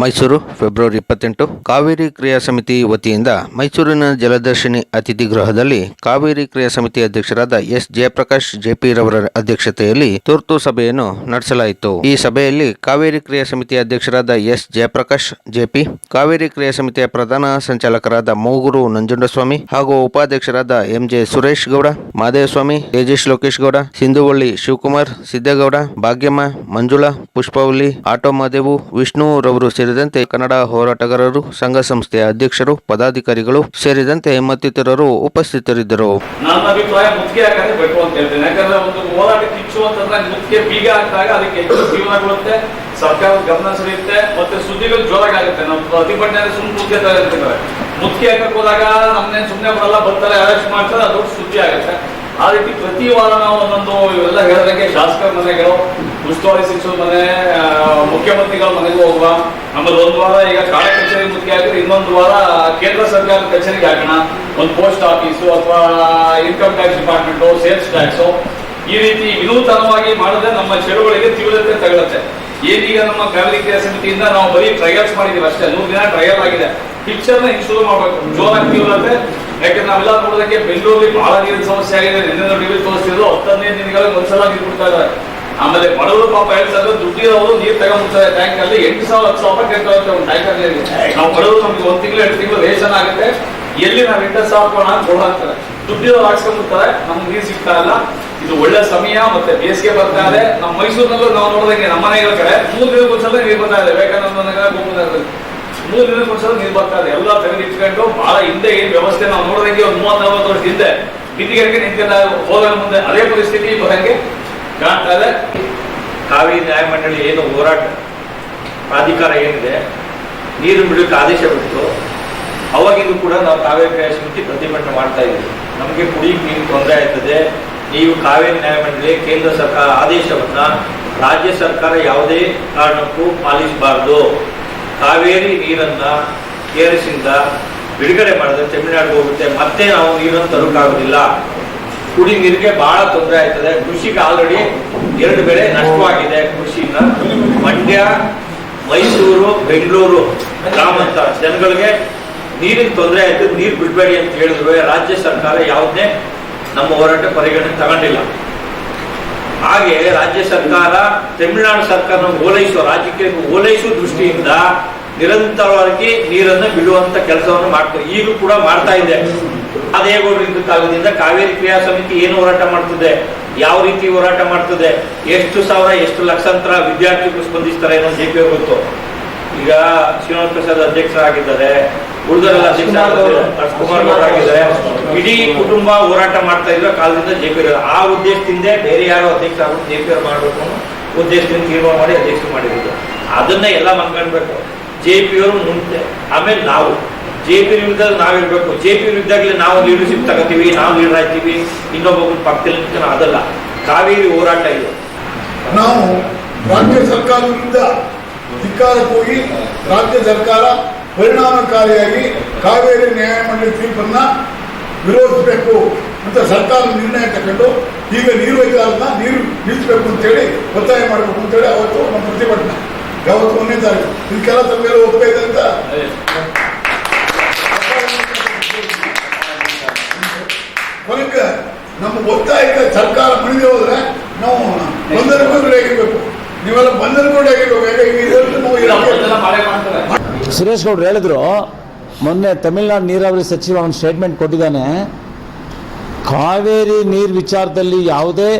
Mysuru, February ಇಪ್ಪತ್ತೆಂಟು, ಕಾವೇರಿ ಕ್ರಿಯಾ ಸಮಿತಿ ವತಿಯಿಂದ ಮೈಸೂರಿನ ಜಲದರ್ಶಿನಿ ಅತಿಥಿ ಗೃಹದಲ್ಲಿ ಕಾವೇರಿ ಕ್ರಿಯಾ ಸಮಿತಿ ಅಧ್ಯಕ್ಷರಾದ ಎಸ್ ಜಯಪ್ರಕಾಶ್ ಜೆಪಿ ರವರ ಅಧ್ಯಕ್ಷತೆಯಲ್ಲಿ ತುರ್ತು ಸಭೆಯನ್ನು ನಡೆಸಲಾಯಿತು. ಈ ಸಭೆಯಲ್ಲಿ ಕಾವೇರಿ ಕ್ರಿಯಾ ಸಮಿತಿ ಅಧ್ಯಕ್ಷರಾದ ಎಸ್ ಜಯಪ್ರಕಾಶ್, ಜೆಪಿ, ಕಾವೇರಿ ಕ್ರಿಯಾ ಸಮಿತಿಯ ಪ್ರಧಾನ ಸಂಚಾಲಕರಾದ ಮೂಗೂರು ನಂಜುಂಡಸ್ವಾಮಿ ಹಾಗೂ ಉಪಾಧ್ಯಕ್ಷರಾದ ಎಂಜೆ ಸುರೇಶ್ ಗೌಡ, ಮಾದೇವಸ್ವಾಮಿ ತೇಜೇಶ್ ಲೋಕೇಶ್ ಗೌಡ, ಸಿಂಧುವಳ್ಳಿ ಶಿವಕುಮಾರ್, ಸಿದ್ದೇಗೌಡ, ಭಾಗ್ಯಮ್ಮ, ಮಂಜುಳಾ, ಪುಷ್ಪವಲ್ಲಿ, ಆಟೋ ಮಾದೇವು, ವಿಷ್ಣು ರವರು ಸೇರಿದಂತೆ ಕನ್ನಡ ಹೋರಾಟಗಾರರು, ಸಂಘ ಸಂಸ್ಥೆಯ ಅಧ್ಯಕ್ಷರು, ಪದಾಧಿಕಾರಿಗಳು ಸೇರಿದಂತೆ ಮತ್ತಿತರರು ಉಪಸ್ಥಿತರಿದ್ದರು. ನನ್ನ ಅಭಿಪ್ರಾಯ ಮುಖ್ಯ ಬೇಕು ಅಂತ ಹೇಳ್ತೇನೆ. ಯಾಕಂದ್ರೆ ಒಂದು ಹೋರಾಟ ಕಿಚ್ಚು ಅಂತಂದ್ರೆ ಮುತ್ತಿಗೆ ಬೀಗ ಹಾಕಿದಾಗ ಅದಕ್ಕೆ ಹೆಚ್ಚು ಜೀವನ ಕೊಡುತ್ತೆ ಸರ್ಕಾರದ ಗಮನ ಸೆಳೆಯುತ್ತೆ, ಮತ್ತೆ ಸುದ್ದಿಗಳು ಜೋರಾಗುತ್ತೆ ನಾವು ಪ್ರತಿಭಟನೆ ಸುಮ್ಮನೆ ಮುಖ್ಯ ಮುತ್ತಿಗೆ ಹಾಕಕ್ ಹೋದಾಗ ನಮ್ಮನ್ನೇ ಸುಮ್ಮನೆ ಬರಲ್ಲ ಬರ್ತಾರೆ ಅರೆಸ್ಟ್ ಮಾಡ್ತಾರೆ, ಅದು ಸುದ್ದಿ ಆಗುತ್ತೆ. ಆ ರೀತಿ ಪ್ರತಿ ವಾರ ನಾವು ಒಂದೊಂದು ಇವೆಲ್ಲ ಹೇಳೋದಕ್ಕೆ ಶಾಸಕರ ಮನೆಗಳು, ಉಸ್ತುವಾರಿ ಸಚಿವರ ಮನೆ ಮುಖ್ಯಮಂತ್ರಿಗಳ ಮನೆಗೂ ಹೋಗುವ. ಆಮೇಲೆ ಒಂದು ವಾರ ಈಗ ಕಾಳ ಕಚೇರಿ ಮುಖ್ಯ ಹಾಕಿದ್ರೆ ಇನ್ನೊಂದು ವಾರ ಕೇಂದ್ರ ಸರ್ಕಾರದ ಕಚೇರಿಗೆ ಹಾಕೋಣ. ಒಂದು ಪೋಸ್ಟ್ ಆಫೀಸು ಅಥವಾ income tax department, sales tax. ಈ ರೀತಿ ವಿನೂತನವಾಗಿ ಮಾಡಿದ್ರೆ ನಮ್ಮ ಚಳುವಳಿಗೆ ತೀವ್ರತೆ ತಗೊಳುತ್ತೆ ಏನೀಗ ನಮ್ಮ ಫ್ಯಾಮಿಲಿ ಕೇರ್ ಸಮಿತಿಯಿಂದ ನಾವು ಬರೀ ಟ್ರಯಲ್ಸ್ ಮಾಡಿದೀವಿ ಅಷ್ಟೇ. ನೂರು ದಿನ ಟ್ರಯಲ್ ಆಗಿದೆ. ಪಿಕ್ಚರ್ನ ಶುರು ಮಾಡ್ಬೇಕು. ಜೋರಾಗಿ ತೀವ್ರತೆ. ಯಾಕಂದ್ರೆ ನಾವೆಲ್ಲ ನೋಡೋದಕ್ಕೆ ಬೆಂಗಳೂರಲ್ಲಿ ಬಹಳ ನೀರಿನ ಸಮಸ್ಯೆ ಆಗಿದೆ. ನಿನ್ನೆ ಟಿವಿ ತೋರಿಸಿದ್ರು, ಹತ್ತನೇ ದಿನಗಳಲ್ಲಿ ಒಂದ್ಸಲ ನೀರು ಕೊಡ್ತಾ ಇದ್ದಾರೆ. ಆಮೇಲೆ ಬಡವರು ಪಾಪ ಹೇಳ್ತಾರೆ ದುಡ್ಡಿರೋರು ನೀರು ತಗೊಂಡ್ಬಿಡ್ತಾರೆ. ಟ್ಯಾಂಕ್ ಅಲ್ಲಿ ಎಂಟು ಸಾವಿರ, ಹತ್ತು ಸಾವಿರ ರೂಪಾಯಿ ಕೇಳ್ತಾರೆ ಒಂದು ಟ್ಯಾಂಕ್ ಅಲ್ಲಿ ನಾವು ಬಡವರು ನಮ್ಗೆ ಒಂದ್ ತಿಂಗಳು, ಎರಡು ತಿಂಗಳು ರೇಷನ್ ಆಗುತ್ತೆ. ಎಲ್ಲಿ ನಾವು ಎಂಟು ಸಾವಿರ ರೂಪಾಯಿ ಅಂತ ಕೊಡಾಕ್ತಾರೆ ದುಡ್ಡಿರೋರು ಹಾಕ್ಸ್ಕೊಂಡ್ಬಿಡ್ತಾರೆ. ನಮ್ಗೆ ನೀರು ಸಿಗ್ತಾ ಇಲ್ಲ. ಇದು ಒಳ್ಳೆ ಸಮಯ ಮತ್ತೆ ಬೇಸಿಗೆ ಬರ್ತಾ ಇದೆ. ನಮ್ಮ ಮೈಸೂರಿನಲ್ಲೂ ನಾವು ನೋಡಿದಂಗೆ ನಮ್ಮ ಮನೆಗಳ ಕಡೆ ಮೂರು ದಿನಕ್ಕೊಂದ್ಸಲ ನೀರು ಬರ್ತಾ ಇದೆ. ವಿವೇಕಾನಂದ ನಗರ ದಿನ ಮೂರು ದಿನಕ್ಕೊಂದ್ಸಲ ನೀರು ಬರ್ತಾ ಇದೆ. ಎಲ್ಲ ತೆಗೆದು ಇಟ್ಕೊಂಡು ಬಹಳ ಹಿಂದೆ ಏನ್ ವ್ಯವಸ್ಥೆ ನಾವು ನೋಡಿದಂಗೆ ಒಂದು ಮೂವತ್ತ್ ನಲವತ್ತು ವರ್ಷ ಹಿಂದೆ ಬಿದ್ದಿಗೆ ನಿಂತ್ಕೊಂಡ ಹೋದ ಮುಂದೆ ಅದೇ ಪರಿಸ್ಥಿತಿ ಬರಂಗೆ ಕಾಣ್ತಾ ಇದೆ. ಕಾವೇರಿ ನ್ಯಾಯಮಂಡಳಿ ಏನು ಹೋರಾಟ ಪ್ರಾಧಿಕಾರ ಏನಿದೆ, ನೀರು ಬಿಡಕ್ಕೆ ಆದೇಶ ಬಿಟ್ಟು ಅವಾಗಿಂದು ಕೂಡ ನಾವು ಕಾವೇರಿ ಕ್ರಿಯಾ ಸಮಿತಿ ಪ್ರತಿಭಟನೆ ಮಾಡ್ತಾ ಇದ್ದೀವಿ. ನಮಗೆ ಕುಡಿಯಕ್ಕೆ ನೀರು ತೊಂದರೆ ಆಯ್ತದೆ ನೀವು ಕಾವೇರಿ ನ್ಯಾಯಮಂಡಳಿ ಕೇಂದ್ರ ಸರ್ಕಾರ ಆದೇಶವನ್ನ ರಾಜ್ಯ ಸರ್ಕಾರ ಯಾವುದೇ ಕಾರಣಕ್ಕೂ ಪಾಲಿಸಬಾರದು. ಕಾವೇರಿ ನೀರನ್ನ ಕೇರಿಸಿಂದ ಬಿಡುಗಡೆ ಮಾಡಿದ್ರೆ ತಮಿಳುನಾಡು ಹೋಗುತ್ತೆ. ಮತ್ತೆ ನಾವು ನೀರನ್ನು ತರೋಕ್ಕಾಗೋದಿಲ್ಲ ಕುಡಿ ನೀರಿಗೆ ಬಹಳ ತೊಂದರೆ ಆಯ್ತದೆ. ಕೃಷಿಗೆ ಆಲ್ರೆಡಿ ಎರಡು ಬೆಳೆ ನಷ್ಟವಾಗಿದೆ. ಕೃಷಿಯಿಂದ ಮಂಡ್ಯ, ಮೈಸೂರು, ಬೆಂಗಳೂರು ಗ್ರಾಮಾಂತರ ಜನಗಳಿಗೆ ನೀರಿನ ತೊಂದರೆ ಆಯ್ತು. ನೀರು ಬಿಡಬೇಡಿ ಅಂತ ಹೇಳಿದ್ರು. ರಾಜ್ಯ ಸರ್ಕಾರ ಯಾವುದೇ ನಮ್ಮ ಹೋರಾಟ ಪರಿಗಣನೆ ತಗೊಂಡಿಲ್ಲ. ಹಾಗೆ ರಾಜ್ಯ ಸರ್ಕಾರ, ತಮಿಳುನಾಡು ಸರ್ಕಾರ ಓಲೈಸುವ ರಾಜ್ಯಕ್ಕೆ ಓಲೈಸುವ ದೃಷ್ಟಿಯಿಂದ ನಿರಂತರವಾಗಿ ನೀರನ್ನು ಬಿಡುವಂತ ಕೆಲಸವನ್ನು ಮಾಡ್ತಾರೆ ಈಗಲೂ ಕೂಡ ಮಾಡ್ತಾ ಇದೆ. ಅದೇ ಕಾಲದಿಂದ ಕಾವೇರಿ ಕ್ರಿಯಾ ಸಮಿತಿ ಏನು ಹೋರಾಟ ಮಾಡ್ತದೆ? ಯಾವ ರೀತಿ ಹೋರಾಟ ಮಾಡ್ತದೆ? ಎಷ್ಟು ಸಾವಿರ, ಎಷ್ಟು ಲಕ್ಷಾಂತರ ವಿದ್ಯಾರ್ಥಿಗಳು ಸ್ಪಂದಿಸ್ತಾರೆ ಅನ್ನೋ ಜೆ ಪಿ ಗೊತ್ತು. ಈಗ ಶ್ರೀನಿವಾಸ ಪ್ರಸಾದ್ ಅಧ್ಯಕ್ಷರಾಗಿದ್ದಾರೆ. ಉಳಿದರೆಲ್ಲ ಅಧ್ಯಕ್ಷರಾಗಿದ್ದಾರೆ ಕುಮಾರ್ ಆಗಿದ್ದಾರೆ. ಇಡೀ ಕುಟುಂಬ ಹೋರಾಟ ಮಾಡ್ತಾ ಕಾಲದಿಂದ ಜೆ ಪಿ ಆ ಉದ್ದೇಶದಿಂದ ಬೇರೆ ಯಾರೋ ಅಧ್ಯಕ್ಷ ಆಗುತ್ತೆ ಜೆ ಪಿ ಮಾಡಬೇಕು ಅನ್ನೋ ಉದ್ದೇಶದಿಂದ ತೀರ್ಮಾನ ಮಾಡಿ ಅಧ್ಯಕ್ಷ ಮಾಡಿರೋದು ಅದನ್ನ ಎಲ್ಲ ಮನ್ಕೊಳ್ಬೇಕು ಜೆ ಪಿ ಅವರು ಮುಂದೆ, ಆಮೇಲೆ ನಾವು. ಜೆ ಪಿ ವಿರುದ್ಧ ನಾವಿರ್ಬೇಕು ಜೆ ಪಿ ವಿರುದ್ಧಾಗಲೇ ನಾವು ಲೀಡರ್ಶಿಪ್ ತಗೋತೀವಿ, ನಾವು ಲೀಡರ್ ಆಗ್ತೀವಿ ಇನ್ನೊಬ್ಬ ಪಕ್ಕದಲ್ಲಿ ಅದಲ್ಲ. ಕಾವೇರಿ ಹೋರಾಟ ಇದು. ನಾವು ರಾಜ್ಯ ಸರ್ಕಾರದಿಂದ ಧಿಕ್ಕಾರಕ್ಕೆ ಹೋಗಿ ರಾಜ್ಯ ಸರ್ಕಾರ ಪರಿಣಾಮಕಾರಿಯಾಗಿ ಕಾವೇರಿ ನ್ಯಾಯಮಂಡಳಿ ತೀರ್ಪನ್ನ ವಿರೋಧಿಸಬೇಕು ಅಂತ ಸರ್ಕಾರ ನಿರ್ಣಯ ತಗೊಂಡು ಈಗ ನೀರು ಇದ್ದಾರನ್ನ ನೀರು ನಿಲ್ಲಿಸಬೇಕು ಅಂತೇಳಿ ಒತ್ತಾಯ ಮಾಡಬೇಕು ಅಂತೇಳಿ ಅವತ್ತು ನಮ್ಮ ಪ್ರತಿಭಟನೆ. ಯಾವತ್ತು ಒಂದೇ ಇದಕ್ಕೆಲ್ಲ ತಮ್ಮ ಮೇಲೆ ಇದೆ ಅಂತ? ಕೊನೆಗೆ ನಮ್ಮ ಒತ್ತಾಯಕ್ಕೆ ಸರ್ಕಾರ ಮಣಿದೆ ಹೋದ್ರೆ ನಾವು ಬಂಧನಗೊಂಡು ಹೇಗಿರ್ಬೇಕು ನೀವೆಲ್ಲ ಬಂಧನಗೊಂಡು ಹೇಗಿರ್ಬೇಕು ಹೇಗೆ ನಾವು ಸುರೇಶ್ ಗೌಡ್ರು ಹೇಳಿದ್ರು, ಮೊನ್ನೆ ತಮಿಳ್ನಾಡು ನೀರಾವರಿ ಸಚಿವ ಒಂದು ಸ್ಟೇಟ್ಮೆಂಟ್ ಕೊಟ್ಟಿದ್ದಾನೆ. ಕಾವೇರಿ ನೀರು ವಿಚಾರದಲ್ಲಿ ಯಾವುದೇ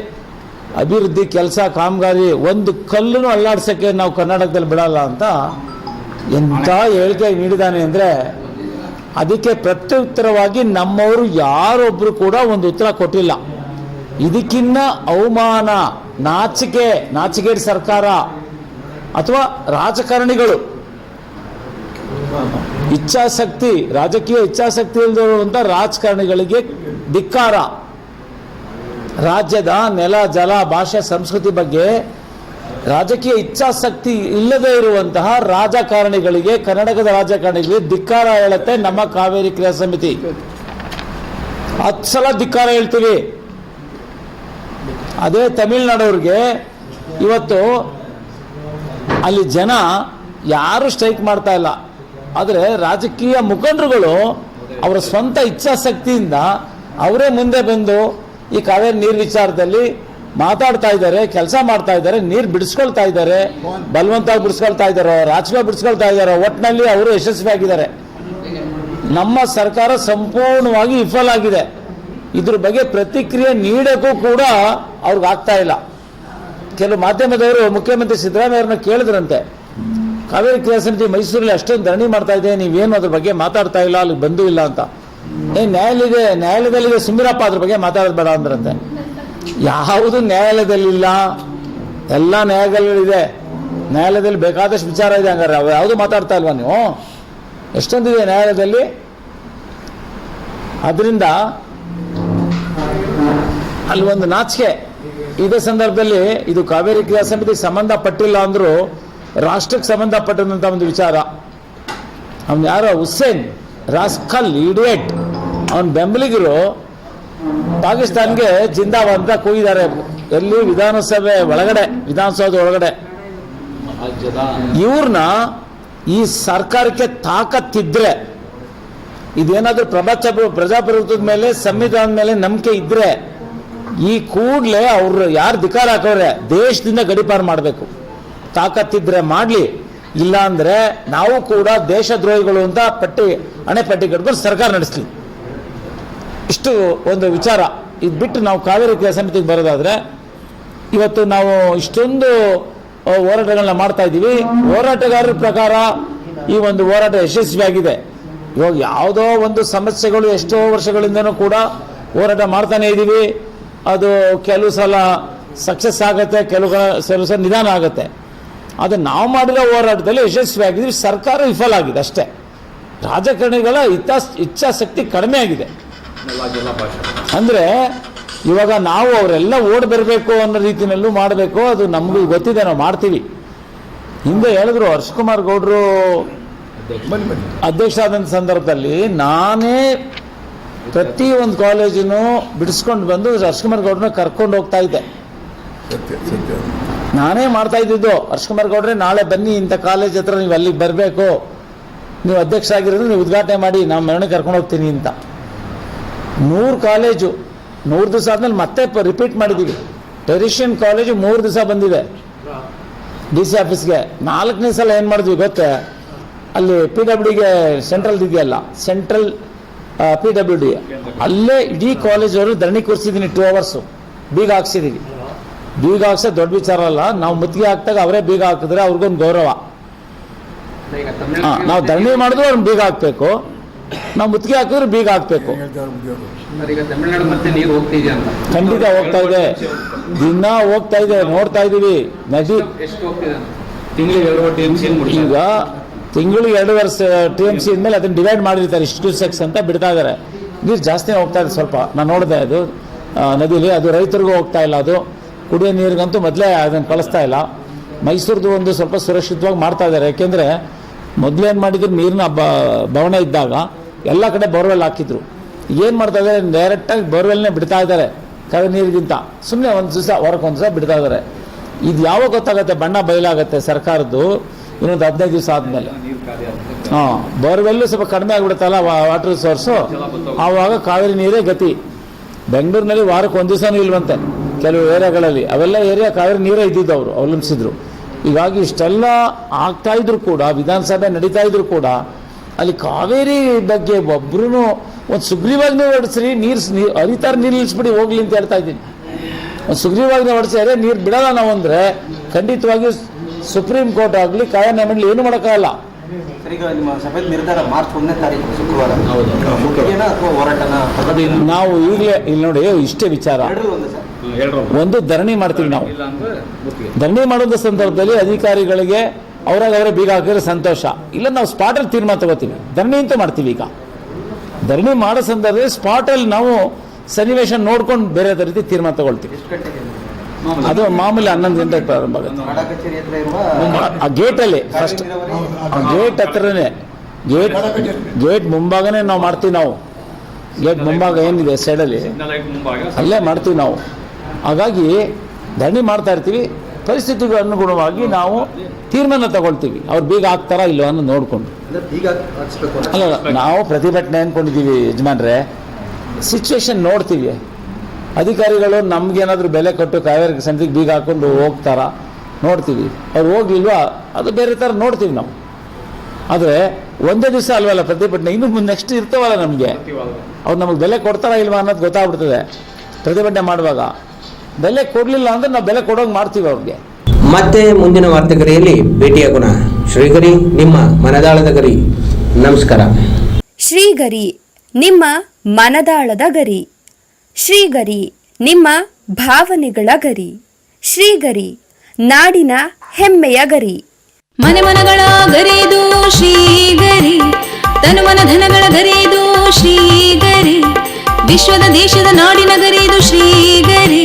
ಅಭಿವೃದ್ಧಿ ಕೆಲಸ, ಕಾಮಗಾರಿ ಒಂದು ಕಲ್ಲನ್ನು ಅಲ್ಲಾಡ್ಸೋಕ್ಕೆ ನಾವು ಕರ್ನಾಟಕದಲ್ಲಿ ಬಿಡಲ್ಲ ಅಂತ ಎಂಥ ಹೇಳಿಕೆ ನೀಡಿದ್ದಾನೆ ಅಂದರೆ, ಅದಕ್ಕೆ ಪ್ರತ್ಯುತ್ತರವಾಗಿ ನಮ್ಮವರು ಯಾರೊಬ್ಬರು ಕೂಡ ಒಂದು ಉತ್ತರ ಕೊಟ್ಟಿಲ್ಲ. ಇದಕ್ಕಿನ್ನ ಅವಮಾನ, ನಾಚಿಕೆ ನಾಚಿಕೆ ಸರ್ಕಾರ ಅಥವಾ ರಾಜಕಾರಣಿಗಳು ಇಚ್ಛಾಶಕ್ತಿ, ರಾಜಕೀಯ ಇಚ್ಛಾಶಕ್ತಿ ಇಲ್ಲದಿರುವಂಥ ರಾಜಕಾರಣಿಗಳಿಗೆ ಧಿಕ್ಕಾರ. ರಾಜ್ಯದ ನೆಲ, ಜಲ, ಭಾಷೆ, ಸಂಸ್ಕೃತಿ ಬಗ್ಗೆ ರಾಜಕೀಯ ಇಚ್ಛಾಶಕ್ತಿ ಇಲ್ಲದೆ ಇರುವಂತಹ ರಾಜಕಾರಣಿಗಳಿಗೆ, ಕರ್ನಾಟಕದ ರಾಜಕಾರಣಿಗಳಿಗೆ ಧಿಕ್ಕಾರ ಹೇಳುತ್ತೆ ನಮ್ಮ ಕಾವೇರಿ ಕ್ರಿಯಾ ಸಮಿತಿ. ಹತ್ತು ಸಲ ಧಿಕ್ಕಾರ ಹೇಳ್ತೀವಿ. ಅದೇ ತಮಿಳ್ನಾಡವ್ರಿಗೆ ಇವತ್ತು ಅಲ್ಲಿ ಜನ ಯಾರು ಸ್ಟ್ರೈಕ್ ಮಾಡ್ತಾ ಇಲ್ಲ. ಆದರೆ ರಾಜಕೀಯ ಮುಖಂಡರುಗಳು ಅವರ ಸ್ವಂತ ಇಚ್ಛಾಶಕ್ತಿಯಿಂದ ಅವರೇ ಮುಂದೆ ಬಂದು ಈ ಕಾವೇರಿ ನೀರು ವಿಚಾರದಲ್ಲಿ ಮಾತಾಡ್ತಾ ಇದ್ದಾರೆ, ಕೆಲಸ ಮಾಡ್ತಾ ಇದ್ದಾರೆ, ನೀರು ಬಿಡಿಸ್ಕೊಳ್ತಾ ಇದ್ದಾರೆ ಬಲವಂತವಾಗಿ ಬಿಡಿಸ್ಕೊಳ್ತಾ ಇದ್ದಾರೋ ರಾಜಕೀಯ ಬಿಡಿಸ್ಕೊಳ್ತಾ ಇದ್ದಾರೋ ಒಟ್ಟಿನಲ್ಲಿ ಅವರು ಯಶಸ್ವಿಯಾಗಿದ್ದಾರೆ ನಮ್ಮ ಸರ್ಕಾರ ಸಂಪೂರ್ಣವಾಗಿ ವಿಫಲ ಆಗಿದೆ. ಇದ್ರ ಬಗ್ಗೆ ಪ್ರತಿಕ್ರಿಯೆ ನೀಡೋಕ್ಕೂ ಕೂಡ ಅವ್ರಿಗಾಗ್ತಾ ಇಲ್ಲ. ಕೆಲವು ಮಾಧ್ಯಮದವರು ಮುಖ್ಯಮಂತ್ರಿ ಸಿದ್ದರಾಮಯ್ಯ ಅವ್ರನ್ನ ಕೇಳಿದ್ರಂತೆ. ಕಾವೇರಿ ಕ್ರಿಯಾ ಸಮಿತಿ ಮೈಸೂರಲ್ಲಿ ಅಷ್ಟೊಂದು ಧರಣಿ ಮಾಡ್ತಾ ಇದೆ, ನೀವೇನು ಅದ್ರ ಬಗ್ಗೆ ಮಾತಾಡ್ತಾ ಇಲ್ಲ ಅಲ್ಲಿ ಬಂದೂ ಇಲ್ಲ ಅಂತ. ಏ, ನ್ಯಾಯಾಲಯದ, ನ್ಯಾಯಾಲಯದಲ್ಲಿದೆ ಸುಮೀರಪ್ಪ ಅದ್ರ ಬಗ್ಗೆ ಮಾತಾಡೋದು ಬೇಡ ಅಂದ್ರಂತೆ. ಯಾವುದು ನ್ಯಾಯಾಲಯದಲ್ಲಿಲ್ಲ. ಎಲ್ಲ ನ್ಯಾಯಾಲಯಗಳಿದೆ ನ್ಯಾಯಾಲಯದಲ್ಲಿ ಬೇಕಾದಷ್ಟು ವಿಚಾರ ಇದೆ ಹಂಗಾರೆ. ಅವು ಯಾವುದು ಮಾತಾಡ್ತಾ ಇಲ್ವಾ ನೀವು? ಎಷ್ಟೊಂದಿದೆ ನ್ಯಾಯಾಲಯದಲ್ಲಿ? ಅದರಿಂದ ಅಲ್ಲಿ ಒಂದು ನಾಚಿಕೆ ಇದೇ ಸಂದರ್ಭದಲ್ಲಿ ಇದು ಕಾವೇರಿ ಕ್ರಿಯಾ ಸಮಿತಿಗೆ ಸಂಬಂಧಪಟ್ಟಿಲ್ಲ ಅಂದರೂ ರಾಷ್ಟ್ರಕ್ಕೆ ಸಂಬಂಧಪಟ್ಟಂತ ಒಂದು ವಿಚಾರ. ಅವನು ಯಾರೋ ಹುಸೇನ್ ರಾಸ್ಕಲ್ ಇಡಿಯಟ್. ಅವನ ಬೆಂಬಲಿಗರು ಪಾಕಿಸ್ತಾನ್ಗೆ ಜಿಂದಾಬಾದ್ ಅಂತ ಕೂಗಿದ್ದಾರೆ. ಎಲ್ಲಿ? ವಿಧಾನಸಭೆ ಒಳಗಡೆ ವಿಧಾನಸೌಧ ಒಳಗಡೆ. ಇವ್ರನ್ನ ಈ ಸರ್ಕಾರಕ್ಕೆ ತಾಕತ್ತಿದ್ರೆ, ಇದೇನಾದರೂ ಪ್ರಭಾಚ ಪ್ರಜಾಪ್ರಭುತ್ವದ ಮೇಲೆ, ಸಂವಿಧಾನದ ಮೇಲೆ ನಂಬಿಕೆ ಇದ್ರೆ, ಈ ಕೂಡಲೇ ಅವರು ಯಾರು ಧಿಕಾರ ಹಾಕವ್ರೆ? ದೇಶದಿಂದ ಗಡಿಪಾರು ಮಾಡಬೇಕು. ತಾಕತ್ತಿದ್ರೆ ಮಾಡಲಿ ಇಲ್ಲ ಅಂದ್ರೆ ನಾವು ಕೂಡ ದೇಶದ್ರೋಹಿಗಳು ಅಂತ ಪಟ್ಟಿ, ಹಣೆ ಪಟ್ಟಿ ಕಟ್ಕೊಂಡು ಸರ್ಕಾರ ನಡೆಸಲಿ. ಇಷ್ಟು ಒಂದು ವಿಚಾರ. ಇದು ಬಿಟ್ಟು ನಾವು ಕಾವೇರಿ ಸಮಿತಿಗೆ ಬರೋದಾದ್ರೆ, ಇವತ್ತು ನಾವು ಇಷ್ಟೊಂದು ಹೋರಾಟಗಳನ್ನ ಮಾಡ್ತಾ ಇದ್ದೀವಿ. ಹೋರಾಟಗಾರರ ಪ್ರಕಾರ ಈ ಒಂದು ಹೋರಾಟ ಯಶಸ್ವಿಯಾಗಿದೆ ಇವಾಗ ಯಾವುದೋ ಒಂದು ಸಮಸ್ಯೆಗಳು ಎಷ್ಟೋ ವರ್ಷಗಳಿಂದನೂ ಕೂಡ ಹೋರಾಟ ಮಾಡ್ತಾನೆ ಇದ್ದೀವಿ. ಅದು ಕೆಲವು ಸಲ ಸಕ್ಸಸ್ ಆಗುತ್ತೆ, ಕೆಲವು ಕೆಲವು ಸಲ ನಿಧಾನ ಆಗುತ್ತೆ. ಅದು ನಾವು ಮಾಡಿರೋ ಹೋರಾಟದಲ್ಲಿ ಯಶಸ್ವಿಯಾಗಿದ್ವಿ ಸರ್ಕಾರ ವಿಫಲ ಆಗಿದೆ ಅಷ್ಟೇ. ರಾಜಕಾರಣಿಗಳ ಹಿತಾಸ್ ಇಚ್ಛಾಶಕ್ತಿ ಕಡಿಮೆ ಆಗಿದೆ. ಅಂದರೆ ಇವಾಗ ನಾವು ಅವರೆಲ್ಲ ಓಡ್ ಬರಬೇಕು ಅನ್ನೋ ರೀತಿಯಲ್ಲೂ ಮಾಡಬೇಕು, ಅದು ನಮಗೂ ಗೊತ್ತಿದೆ, ನಾವು ಮಾಡ್ತೀವಿ. ಹಿಂದೆ ಹೇಳಿದ್ರು ಹರ್ಷಕುಮಾರ್ ಗೌಡರು ಅಧ್ಯಕ್ಷ ಆದಂಥ ಸಂದರ್ಭದಲ್ಲಿ, ನಾನೇ ಪ್ರತಿ ಒಂದು ಕಾಲೇಜನ್ನು ಬಿಡಿಸ್ಕೊಂಡು ಬಂದು ಹರ್ಷಕುಮಾರ್ ಗೌಡ್ರನ್ನ ಕರ್ಕೊಂಡು ಹೋಗ್ತಾ ಇದ್ದೆ. ನಾನೇ ಮಾಡ್ತಾ ಇದ್ದಿದ್ದು. ಹರ್ಷಕುಮಾರ್ ಗೌಡ್ರೆ, ನಾಳೆ ಬನ್ನಿ, ಇಂಥ ಕಾಲೇಜ್ ಹತ್ರ ನೀವು ಅಲ್ಲಿಗೆ ಬರಬೇಕು. ನೀವು ಅಧ್ಯಕ್ಷ ಆಗಿರೋದು ನೀವು ಉದ್ಘಾಟನೆ ಮಾಡಿ, ನಾವು ಮೆರವಣಿಗೆ ಕರ್ಕೊಂಡು ಹೋಗ್ತೀನಿ ಅಂತ. ನೂರು ಕಾಲೇಜು, ನೂರು ದಿವಸ ಆದ್ಮೇಲೆ ಮತ್ತೆ ರಿಪೀಟ್ ಮಾಡಿದ್ದೀವಿ ಟೆರಿಷಿಯನ್ ಕಾಲೇಜು ಮೂರು ದಿವಸ ಬಂದಿದೆ. ಡಿ ಸಿ ಆಫೀಸ್ಗೆ ನಾಲ್ಕನೇ ಸಲ ಏನು ಮಾಡಿದ್ವಿ ಗೊತ್ತೇ? ಅಲ್ಲಿ ಪಿ ಡಬ್ಲ್ಯೂ ಡಿಗೆ ಸೆಂಟ್ರಲ್ ಇದೆಯಲ್ಲ? ಸೆಂಟ್ರಲ್ ಪಿ ಡಬ್ಲ್ಯೂ ಡಿ ಅಲ್ಲೇ ಇಡೀ ಕಾಲೇಜವರು ಧರಣಿ ಕೂರಿಸಿದ್ದೀನಿ ಟೂ ಅವರ್ಸು ಬೀಗ ಹಾಕ್ಸಿದ್ದೀವಿ ಬೀಗ ಹಾಕ್ಸೋ ದೊಡ್ಡ ವಿಚಾರ ಅಲ್ಲ. ನಾವು ಮುತ್ತಿಗೆ ಹಾಕಿದಾಗ ಅವರೇ ಬೀಗ ಹಾಕಿದ್ರೆ ಅವ್ರಿಗೊಂದು ಗೌರವ. ಹಾ, ನಾವು ಧರಣಿ ಮಾಡಿದ್ರು ಅವ್ರನ್ನ ಬೀಗ ಹಾಕ್ಬೇಕು. ನಾವು ಮುತ್ತಿಗೆ ಹಾಕಿದ್ರೆ ಬೀಗ ಹಾಕ್ಬೇಕು. ಖಂಡಿತ ಹೋಗ್ತಾ ಇದೆ. ದಿನ ಹೋಗ್ತಾ ಇದೆ ನೋಡ್ತಾ ಇದೀವಿ. ನದಿ ಈಗ ತಿಂಗಳಿಗೆ ಎರಡು ವರ್ಷ ಟಿ ಎಂ ಸಿ ಮೇಲೆ ಅದನ್ನ ಡಿವೈಡ್ ಮಾಡಿರ್ತಾರೆ. ಇಷ್ಟು ಸೆಕ್ಸ್ ಅಂತ ಬಿಡ್ತಾ ಇದಾರೆ. ನೀರು ಜಾಸ್ತಿ ಹೋಗ್ತಾ ಇದೆ ಸ್ವಲ್ಪ. ನಾನು ನೋಡಿದೆ ಅದು. ನದಿಲಿ. ಅದು ರೈತರಿಗೂ ಹೋಗ್ತಾ ಇಲ್ಲ ಅದು. ಕುಡಿಯೋ ನೀರಿಗಂತೂ ಮೊದಲೇ ಅದನ್ನು ಕಳಿಸ್ತಾ ಇಲ್ಲ. ಮೈಸೂರ್ದು ಒಂದು ಸ್ವಲ್ಪ ಸುರಕ್ಷಿತವಾಗಿ ಮಾಡ್ತಾ ಇದ್ದಾರೆ. ಯಾಕೆಂದರೆ ಮೊದಲೇನು ಮಾಡಿದ್ರು, ನೀರಿನ ಬ ಬವಣೆ ಇದ್ದಾಗ ಎಲ್ಲ ಕಡೆ ಬೋರ್ವೆಲ್ ಹಾಕಿದ್ರು. ಏನು ಮಾಡ್ತಾ ಇದ್ದಾರೆ ಡೈರೆಕ್ಟಾಗಿ ಬೋರ್ವೆಲ್ನೇ ಬಿಡ್ತಾ ಇದ್ದಾರೆ ಕರೆ ನೀರಿಗಿಂತ. ಸುಮ್ಮನೆ ಒಂದು ದಿವಸ, ವಾರಕ್ಕೆ ಒಂದು ದಿವಸ ಬಿಡ್ತಾ ಇದ್ದಾರೆ. ಇದು ಯಾವಾಗ ಗೊತ್ತಾಗುತ್ತೆ? ಬಣ್ಣ ಬಯಲಾಗುತ್ತೆ ಸರ್ಕಾರದ್ದು. ಇನ್ನೊಂದು ಹದಿನೈದು ದಿವಸ ಆದಮೇಲೆ. ಹಾಂ, ಬೋರ್ವೆಲ್ಲು ಸ್ವಲ್ಪ ಕಡಿಮೆ ಆಗಿಬಿಡುತ್ತಲ್ಲ ವಾಟರ್ ಸೋರ್ಸು ಆವಾಗ ಕಾವೇರಿ ನೀರೇ ಗತಿ. ಬೆಂಗಳೂರಿನಲ್ಲಿ ವಾರಕ್ಕೆ ಒಂದು ದಿವಸನೂ ಇಲ್ವಂತೆ. ಕೆಲವು ಏರಿಯಾಗಳಲ್ಲಿ ಅವೆಲ್ಲ ಏರಿಯಾ ಕಾವೇರಿ ನೀರೇ ಇದ್ದಿದ್ದು ಅವರು ಅವಲಂಬಿಸಿದ್ರು. ಹೀಗಾಗಿ ಇಷ್ಟೆಲ್ಲ ಆಗ್ತಾ ಇದ್ರು ಕೂಡ ವಿಧಾನಸಭೆ ನಡೀತಾ ಇದ್ರು ಕೂಡ ಅಲ್ಲಿ ಕಾವೇರಿ ಬಗ್ಗೆ ಒಬ್ರು ಒಂದು ಸುಗ್ರೀವಾಜ್ಞೆ ಹೊಡಿಸ್ರಿ ನೀರು ನೀರು ಹರಿತಾರ ನೀರು ನಿಲ್ಲಿಸ್ಬಿಡಿ ಹೋಗ್ಲಿ ಅಂತ ಹೇಳ್ತಾ ಇದ್ದೀನಿ. ಒಂದು ಸುಗ್ರೀವಾಜ್ಞೆ ಹೊರಡಿಸಿದ್ರೆ ನೀರು ಬಿಡಲ್ಲ ನಾವು ಅಂದರೆ ಖಂಡಿತವಾಗಿ ಸುಪ್ರೀಂ ಕೋರ್ಟ್ ಆಗಲಿ ಕಾಯ ಮಂಡಳಿ ಏನು ಮಾಡೋಕ್ಕಾಗಲ್ಲ. ನಿರ್ಧಾರ ಮಾರ್ಚ್ ಒಂದನೇ ತಾರೀಕು ಶುಕ್ರವಾರ. ಮುತ್ತಿಗೆನಾ ಅಥವಾ ಹೋರಾಟನ? ನಾವು ಈಗಲೇ ಇಲ್ಲಿ ನೋಡಿ ಇಷ್ಟೇ ವಿಚಾರ. ಒಂದು ಧರಣಿ ಮಾಡ್ತೀವಿ ನಾವು. ಇಲ್ಲ ಅಂದ್ರೆ ಗೊತ್ತಿಗೆ ಧರಣಿ ಮಾಡೋದ ಸಂದರ್ಭದಲ್ಲಿ ಅಧಿಕಾರಿಗಳಿಗೆ ಅವರಾಗ ಅವರೇ ಬೀಗ ಹಾಕಿದ್ರೆ ಸಂತೋಷ. ಇಲ್ಲ ನಾವು ಸ್ಪಾಟಲ್ಲಿ ತೀರ್ಮಾನ ತಗೋತೀವಿ. ಧರಣಿ ಅಂತ ಮಾಡ್ತೀವಿ ಈಗ. ಧರಣಿ ಮಾಡೋ ಸಂದರ್ಭದಲ್ಲಿ ಸ್ಪಾಟಲ್ಲಿ ನಾವು ಸನ್ನಿವೇಶ ನೋಡ್ಕೊಂಡು ಬೇರೆ ರೀತಿ ತೀರ್ಮಾನ ತಗೊಳ್ತೀವಿ. ಅದು ಮಾಮೂಲಿ ಹನ್ನೊಂದು. ಗಂಟೆಗೆ ಪ್ರಾರಂಭ ಆಗುತ್ತೆ ಆ ಗೇಟಲ್ಲಿ ಫಸ್ಟ್ ಕಾವೇರಿ ಗೇಟ್ ಹತ್ರನೇ. ಗೇಟ್ ಗೇಟ್ ಮುಂಭಾಗನೇ ನಾವು ಮಾಡ್ತೀವಿ ನಾವು. ಗೇಟ್ ಮುಂಭಾಗ ಏನಿದೆ ಸೈಡಲ್ಲಿ ಸಿಗ್ನಲ್ ಲೈಟ್ ಮುಂಭಾಗ. ಅಲ್ಲೇ ಮಾಡ್ತೀವಿ ನಾವು. ಹಾಗಾಗಿ ಧರಣಿ ಮಾಡ್ತಾ ಇರ್ತೀವಿ. ಪರಿಸ್ಥಿತಿಗೆ ಅನುಗುಣವಾಗಿ ನಾವು ತೀರ್ಮಾನ ತಗೊಳ್ತೀವಿ. ಅವ್ರು ಬೀಗ ಹಾಕ್ತಾರಾ ಇಲ್ವ ಅನ್ನೋ ನೋಡಿಕೊಂಡು. ಅಲ್ಲ ನಾವು ಪ್ರತಿಭಟನೆ ಅಂದ್ಕೊಂಡಿದ್ದೀವಿ ಯಜಮಾನ್ರೆ. ಸಿಚುವೇಶನ್ ನೋಡ್ತೀವಿ. ಅಧಿಕಾರಿಗಳು ನಮ್ಗೇನಾದ್ರೂ ಬೆಲೆ ಕೊಟ್ಟು ಕಾವೇರಿ ಸಮಿತಿಗೆ ಬೀಗ ಹಾಕೊಂಡು ಹೋಗ್ತಾರಾ ನೋಡ್ತೀವಿ. ಅವ್ರು ಹೋಗ್ಲಿಲ್ವಾ? ಅದು ಬೇರೆ ಥರ ನೋಡ್ತೀವಿ ನಾವು. ಆದರೆ ಒಂದೇ ದಿವಸ ಅಲ್ವಲ್ಲ ಪ್ರತಿಭಟನೆ? ಇನ್ನು ನೆಕ್ಸ್ಟ್ ಇರ್ತಾವಲ್ಲ ನಮಗೆ. ಅವ್ರು ನಮಗೆ ಬೆಲೆ ಕೊಡ್ತಾರಾ ಇಲ್ವಾ ಅನ್ನೋದು ಗೊತ್ತಾಗ್ಬಿಡ್ತದೆ. ಪ್ರತಿಭಟನೆ ಮಾಡುವಾಗ. ಬೆಲೆ ಕೊಡಲಿಲ್ಲ ಅಂದ್ರೆ ನಾವು ಬೆಲೆ ಕೊಡೋಂಗೆ ಮಾಡ್ತೀವಿ ಅವ್ರಿಗೆ. ಮತ್ತೆ ಮುಂದಿನ ವಾರ್ತೆಗರಿಯಲ್ಲಿ ಭೇಟಿಯಾಗೋಣ ಶ್ರೀಗರಿ ನಿಮ್ಮ ಮನದಾಳದ ಗರಿ. ನಮಸ್ಕಾರ. ಶ್ರೀಗರಿ ನಿಮ್ಮ ಮನದಾಳದ ಗರಿ. ಶ್ರೀಗರಿ ನಿಮ್ಮ ಭಾವನೆಗಳ ಗರಿ. ಶ್ರೀಗರಿ ನಾಡಿನ ಹೆಮ್ಮೆಯ ಗರಿ. ಮನೆ ಮನಗಳ ಗರಿದು ಶ್ರೀಗರಿ ತನು ಮನ ಧನಗಳ ಗರಿದು ಶ್ರೀಗರಿ. ವಿಶ್ವದ ದೇಶದ ನಾಡಿನ ಗರಿದು ಶ್ರೀಗರಿ ಶ್ರೀಗರಿ.